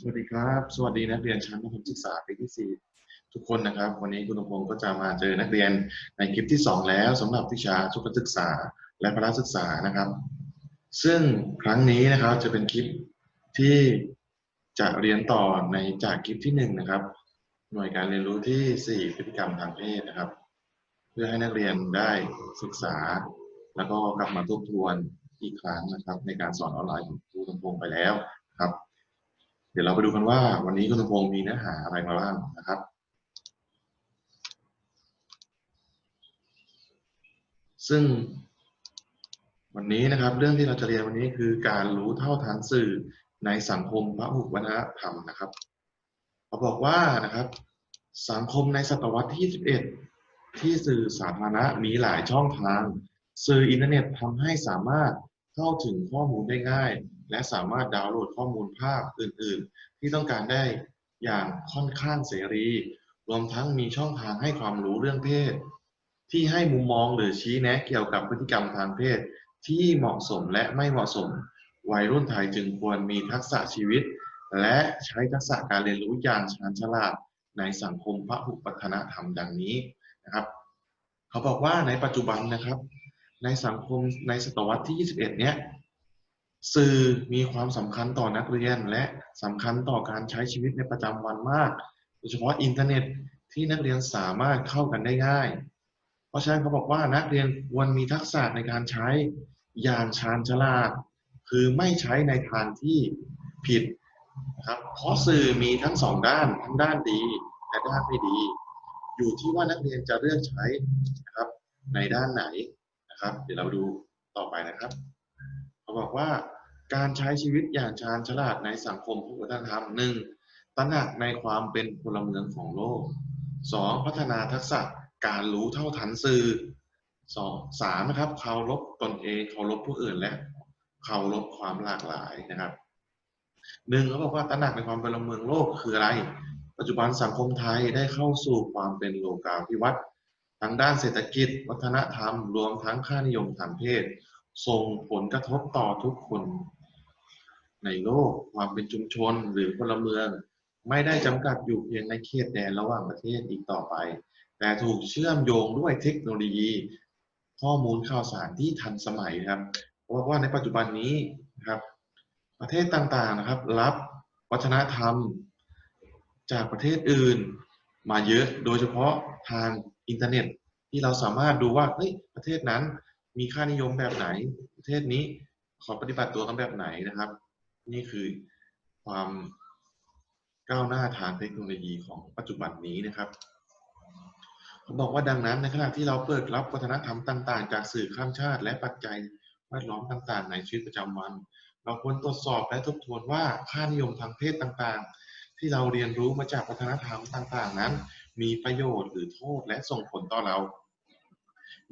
สวัสดีครับ สวัสดีนักเรียนชั้นประถมศึกษาปีที่ 4 ทุกคนนะครับ วันนี้คุณอพงศ์ก็จะมาเจอนักเรียนในคลิปที่ 2 แล้วสำหรับวิชาสุขศึกษาและพละศึกษานะครับ ซึ่งครั้งนี้นะครับจะเป็นคลิปที่จะเรียนต่อในจากคลิปที่1นะครับ หน่วยการเรียนรู้ที่ 4 พฤติกรรมทางเพศนะครับ เพื่อให้นักเรียนได้ศึกษา แล้วก็กลับมาทบทวนอีกครั้งนะครับ ในการสอนออนไลน์ของครูตงพงศ์ไปแล้วครับ ดี๋ยวเราไปดูกันว่าวันนี้คุณตงพงศ์มีเนื้อหาอะไรมาบ้างนะครับ ซึ่งวันนี้นะครับเรื่องที่เราจะเรียนวันนี้คือการรู้เท่าทันสื่อในสังคมพหุวัฒนธรรมนะครับเขาบอกว่านะครับ สังคมในศตวรรษที่ 21 ที่สื่อสาธารณะมีหลายช่องทาง สื่ออินเทอร์เน็ตทำให้สามารถเข้าถึงข้อมูลได้ง่าย และสามารถดาวน์โหลดข้อมูลภาพอื่น ๆ ที่ต้องการได้อย่างค่อนข้างเสรี รวมทั้งมีช่องทางให้ความรู้เรื่องเพศ ที่ให้มุมมองหรือชี้แนะเกี่ยวกับพฤติกรรมทางเพศ ที่เหมาะสมและไม่เหมาะสม วัยรุ่นไทยจึงควรมีทักษะชีวิต และใช้ทักษะการเรียนรู้อย่างชาญฉลาดในสังคมพหุวัฒนธรรมดังนี้นะครับ เขาบอกว่าในปัจจุบันนะครับ ในสังคมในศตวรรษที่ 21 เนี้ย สื่อมีความสำคัญต่อนักเรียน และสำคัญต่อการใช้ชีวิตในประจำวันมาก โดยเฉพาะอินเทอร์เน็ตที่นักเรียนสามารถเข้ากันได้ง่าย เพราะฉะนั้นเขาบอกว่านักเรียนควรมีทักษะในการใช้อย่างชาญฉลาด คือไม่ใช้ในทางที่ผิดนะครับเพราะสื่อมีทั้งสองด้านทั้งด้านดีและด้านไม่ดี อยู่ที่ว่านักเรียนจะเลือกใช้นะครับในด้านไหนนะครับ เดี๋ยวเราดูต่อไปนะครับ บอกว่า การใช้ชีวิตอย่างชาญฉลาดในสังคมพุทธธรรมหนึ่งตระหนักในความเป็นพลเมืองของโลกสองพัฒนาทักษะการรู้เท่าทันสื่อสองสามนะครับเคารพตนเองเคารพผู้อื่นและเคารพความหลากหลายนะครับหนึ่งเขาบอกว่าตระหนักในความเป็นพลเมืองโลกคืออะไร ปัจจุบันสังคมไทยได้เข้าสู่ความเป็นโลกาภิวัตน์ทางด้านเศรษฐกิจ วัฒนธรรม รวมทั้งค่านิยมทางเพศ ส่งผลกระทบต่อทุกคนในโลกความเป็นชุมชนหรือพลเมือง ไม่ได้จำกัดอยู่เพียงในเขตแดนระหว่างประเทศอีกต่อไป แต่ถูกเชื่อมโยงด้วยเทคโนโลยี ข้อมูลข่าวสารที่ทันสมัยครับเพราะว่าในปัจจุบันนี้นะครับประเทศต่างๆนะครับ รับวัฒนธรรม จากประเทศอื่นมาเยอะโดยเฉพาะทางอินเทอร์เน็ต ที่เราสามารถดูว่าเฮ้ยประเทศนั้น มีค่านิยมแบบไหน ประเทศนี้ขอปฏิบัติตัวกันแบบไหนนะครับ นี่คือความก้าวหน้าทางเทคโนโลยีของปัจจุบันนี้นะครับเขาบอกว่าดังนั้นในขณะที่เราเปิดรับวัฒนธรรมต่าง ๆ จากสื่อข้ามชาติและปัจจัยแวดล้อมต่าง ๆ ในชีวิตประจำวัน เราควรตรวจสอบและทบทวนว่าค่านิยมทางเพศต่างๆ ที่เราเรียนรู้มาจากวัฒนธรรมต่าง ๆ นั้น มีประโยชน์หรือโทษและส่งผลต่อเรา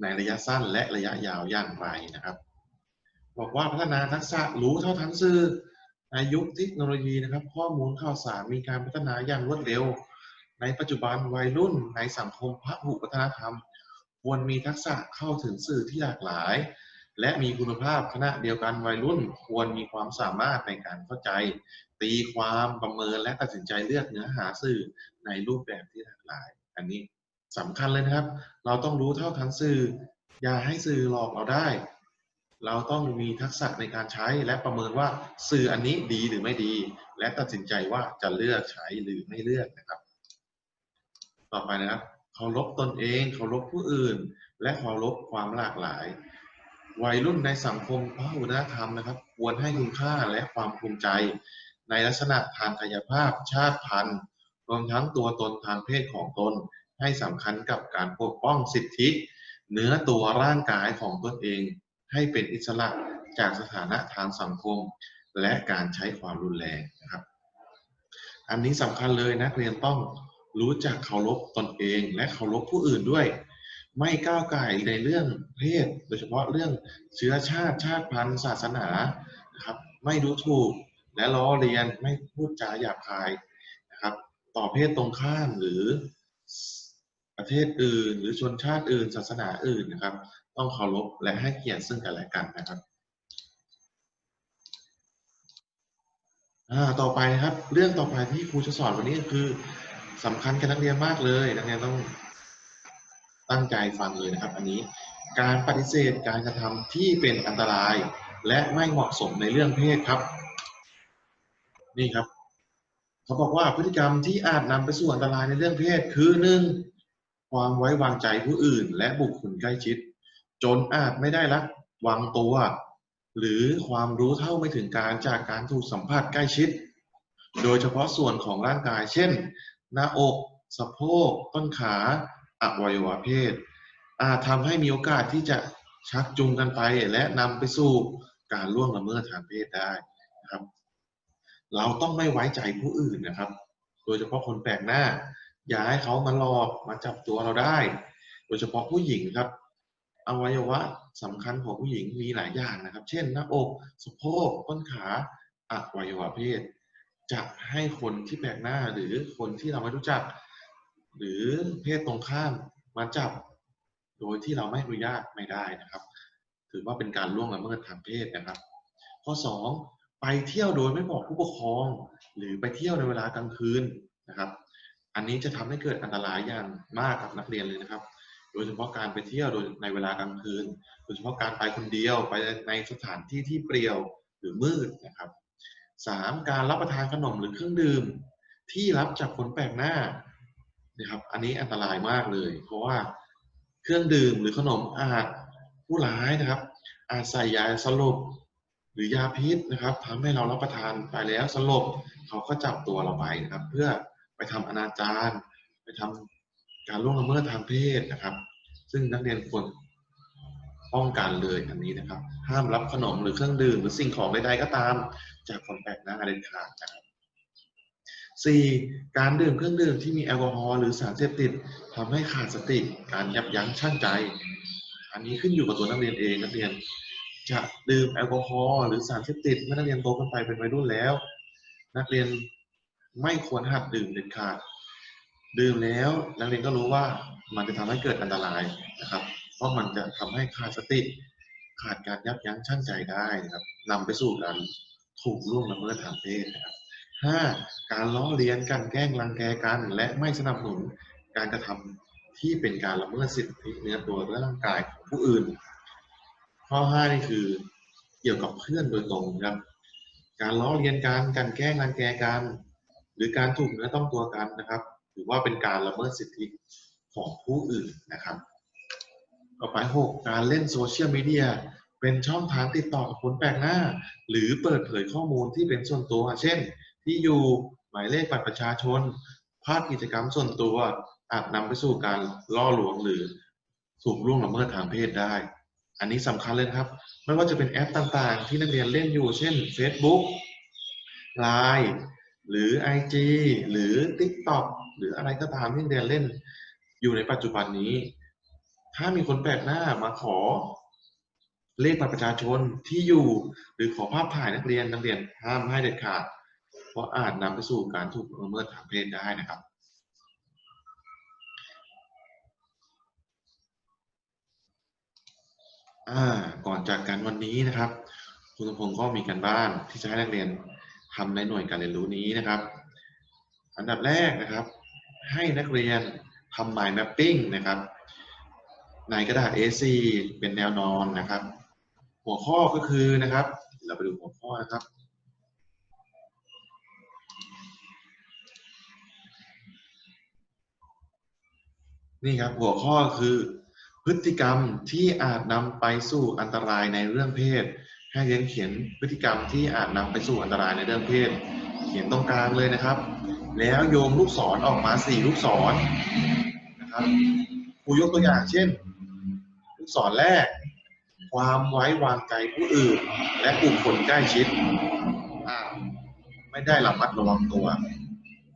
ในระยะสั้นและระยะยาวอย่างไรนะครับ บอกว่าพัฒนาทักษะรู้เท่าทันสื่อในยุคเทคโนโลยีนะครับ ข้อมูลข่าวสารมีการพัฒนาอย่างรวดเร็ว ในปัจจุบันวัยรุ่นในสังคมพหุวัฒนธรรม ควรมีทักษะเข้าถึงสื่อที่หลากหลาย และมีคุณภาพขณะเดียวกันวัยรุ่น ควรมีความสามารถในการเข้าใจ ตีความประเมินและตัดสินใจเลือกเนื้อหาสื่อในรูปแบบที่หลากหลาย อันนี้ สำคัญเลยนะครับ เราต้องรู้เท่าทันสื่อ อย่าให้สื่อหลอกเราได้ เราต้องมีทักษะในการใช้และประเมินว่าสื่ออันนี้ดีหรือไม่ดี และตัดสินใจว่าจะเลือกใช้หรือไม่เลือกนะครับ ต่อไปนะครับเคารพตนเองเคารพผู้อื่น และเคารพความหลากหลาย วัยรุ่นในสังคมพหุวัฒนธรรมนะครับ ควรให้คุณค่าและความภูมิใจ ในลักษณะทางกายภาพชาติพันธุ์รวมทั้งตัวตนทางเพศของตน ให้สำคัญกับการปกป้องสิทธิ เนื้อตัวร่างกายของตนเอง ให้เป็นอิสระจากสถานะทางสังคม และการใช้ความรุนแรงนะครับ อันนี้สำคัญเลยนักเรียนต้องรู้จักเคารพตนเองและเคารพผู้อื่นด้วย ไม่ก้าวไก่ในเรื่องเพศ โดยเฉพาะเรื่องเชื้อชาติชาติพันธุ์ศาสนานะครับไม่ดูถูกและล้อเลียนไม่พูดจาหยาบคายนะครับ ต่อเพศตรงข้ามหรือ ประเทศอื่น หรือชนชาติอื่น ศาสนาอื่นนะครับ ต้องเคารพและให้เกียรติซึ่งกันและกันนะครับต่อไปนะครับ เรื่องต่อไปที่ครูจะสอนวันนี้คือสำคัญกับนักเรียนมากเลยนักเรียนต้องตั้งใจฟังเลยนะครับ อันนี้การปฏิเสธการกระทำที่เป็นอันตราย และไม่เหมาะสมในเรื่องเพศครับ นี่ครับ เขาบอกว่าพฤติกรรมที่อาจนำไปสู่อันตรายในเรื่องเพศคือหนึ่ง ความไว้วางใจผู้อื่น และบุคคลใกล้ชิด จนอาจไม่ได้รับวางตัว หรือความรู้เท่าไม่ถึงการจากการถูกสัมผัสใกล้ชิด โดยเฉพาะส่วนของร่างกาย เช่น หน้าอก สะโพก ต้นขาอวัยวะเพศ อาจทำให้มีโอกาสที่จะชักจูงกันไป และนำไปสู่การล่วงละเมิดทางเพศได้นะครับ เราต้องไม่ไว้ใจผู้อื่นนะครับ โดยเฉพาะคนแปลกหน้า อย่าให้เขามาหลอกมาจับตัวเราได้ โดยเฉพาะผู้หญิงครับ อวัยวะสำคัญของผู้หญิงมีหลายอย่างนะครับ เช่น หน้าอกสะโพกต้นขาอวัยวะเพศ จะให้คนที่แปลกหน้าหรือคนที่เราไม่รู้จัก หรือเพศตรงข้ามมาจับ โดยที่เราไม่อนุญาตไม่ได้นะครับ ถือว่าเป็นการล่วงละเมิดทางเพศนะครับ ข้อ 2 ไปเที่ยวโดยไม่บอกผู้ปกครอง หรือไปเที่ยวในเวลากลางคืนนะครับ อันนี้จะทำให้เกิดอันตรายอย่างมากกับนักเรียนเลยนะครับ โดยเฉพาะการไปเที่ยวโดยในเวลากลางคืน โดยเฉพาะการไปคนเดียวไปในสถานที่ที่เปลี่ยวหรือมืดนะครับสามการรับประทานขนมหรือเครื่องดื่ม ที่รับจากคนแปลกหน้านะครับ อันนี้อันตรายมากเลย เพราะว่าเครื่องดื่มหรือขนมอาจผู้ร้ายนะครับ อาจใส่ยาสลบหรือยาพิษนะครับทำให้เรารับประทานไปแล้วสลบเขาก็จับตัวเราไปนะครับ เพื่อ ไปทำอนาจารไปทำการล่วงละเมิดทางเพศนะครับ ซึ่งนักเรียนควรป้องกันเลยอันนี้นะครับ ห้ามรับขนมหรือเครื่องดื่มหรือสิ่งของใดๆก็ตาม จากคนแปลกหน้าเด็ดขาดนะครับ 4. การดื่มเครื่องดื่มที่มีแอลกอฮอล์หรือสารเสพติดทำให้ขาดสติ การยับยั้งชั่งใจ อันนี้ขึ้นอยู่กับตัวนักเรียนเองนักเรียน จะดื่มแอลกอฮอล์หรือสารเสพติดเมื่อนักเรียนโตขึ้นไปเป็นวัยรุ่นแล้ว นักเรียน ไม่ควรหัดดื่มเด็ดขาด ดื่มแล้วนักเรียนก็รู้ว่ามันจะทำให้เกิดอันตรายนะครับ เพราะมันจะทำให้ขาดสติ ขาดการยับยั้งชั่งใจได้นะครับนำไปสู่การถูกล่วงละเมิดทางเพศนะครับ 5. การล้อเลียนกันแกล้งรังแกกันและไม่สนับสนุนการกระทำที่เป็นการละเมิดสิทธิเนื้อตัวและร่างกายของผู้อื่น ข้อ5นี่คือเกี่ยวกับเพื่อนโดยตรงครับ การล้อเลียนกันการแกล้งรังแกกัน หรือการถูกเนื้อต้องตัวกันนะครับ ถือว่าเป็นการละเมิดสิทธิของผู้อื่นนะครับต่อไป6การเล่นโซเชียลมีเดียเป็นช่องทางติดต่อกับคนแปลกหน้า หรือเปิดเผยข้อมูลที่เป็นส่วนตัว เช่น ที่อยู่หมายเลขบัตรประชาชน ภาพกิจกรรมส่วนตัวอาจนำไปสู่การล่อลวงหรือถูกล่วงละเมิดทางเพศได้ อันนี้สำคัญเลยครับ ไม่ว่าจะเป็นแอปต่างๆ ที่นักเรียนเล่นอยู่ เช่น Facebook Line หรือ IG หรือ TikTok หรืออะไรก็ตามที่เรียนเล่น อยู่ในปัจจุบันนี้ ถ้ามีคนแปลกหน้ามาขอเลขบัตรประชาชนที่อยู่หรือขอภาพถ่ายนักเรียนนักเรียนห้ามให้เด็ดขาด เพราะอาจนำไปสู่การถูกละเมิดทางเพศได้นะครับ อ่าก่อนจากกันวันนี้นะครับ คุณสมพงศ์ก็มีการบ้านที่จะให้นักเรียน ทำในหน่วยการเรียนรู้นี้นะครับ อันดับแรกนะครับ ให้นักเรียนทำ mind mapping นะครับในกระดาษ A4 เป็นแนวนอนนะครับ หัวข้อก็คือนะครับ เราไปดูหัวข้อนะครับ นี่ครับหัวข้อคือพฤติกรรมที่อาจนำไปสู่อันตรายในเรื่องเพศ ให้เรียนเขียนพฤติกรรมที่อาจนำไปสู่อันตรายในเรื่องเพศ เขียนตรงกลางเลยนะครับ แล้วโยงลูกศรออกมาสี่ลูกศรนะครับครูยกตัวอย่างเช่น ลูกศรแรก ความไว้วางใจผู้อื่น และบุคคลใกล้ชิดไม่ได้ระมัดระวังตัว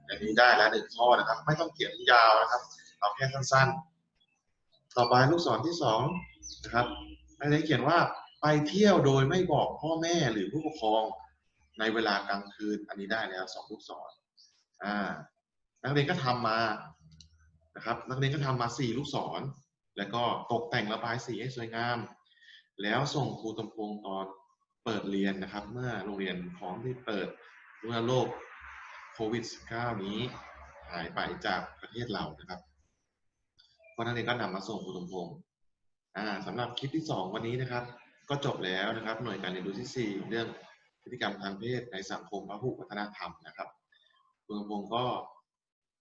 อันนี้ได้แล้วหนึ่งข้อนะครับ ไม่ต้องเขียนยาวนะครับเอาแค่สั้นๆ ต่อไปลูกศรที่สองนะครับนักเรียนเขียนว่า ไปเที่ยวโดยไม่บอกพ่อแม่หรือผู้ปกครองในเวลากลางคืนอันนี้ได้แล้วสองลูกศรอ่า นักเรียนก็ทำมานะครับ นักเรียนก็ทำมาสี่ลูกศร แล้วก็ตกแต่งระบายสีให้สวยงาม แล้วส่งครูตำพงตอนเปิดเรียนนะครับ เมื่อโรงเรียนพร้อมที่เปิดเมื่อโรคโควิด -19 นี้หายไปจากประเทศเรานะครับเพราะนั่นเองก็นำมาส่งคุณสมพงอ่าสำหรับคลิปที่สองวันนี้นะครับ ก็จบแล้วนะครับ หน่วยการเรียนรู้ที่สี่เรื่องพฤติกรรมทางเพศในสังคมพหุวัฒนธรรมนะครับคุณพงศ์ก็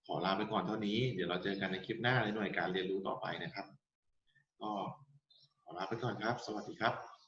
ขอลาไปก่อนเท่านี้ เดี๋ยวเราเจอกันในคลิปหน้าในหน่วยการเรียนรู้ต่อไปนะครับ ก็ขอลาไปก่อนครับ สวัสดีครับ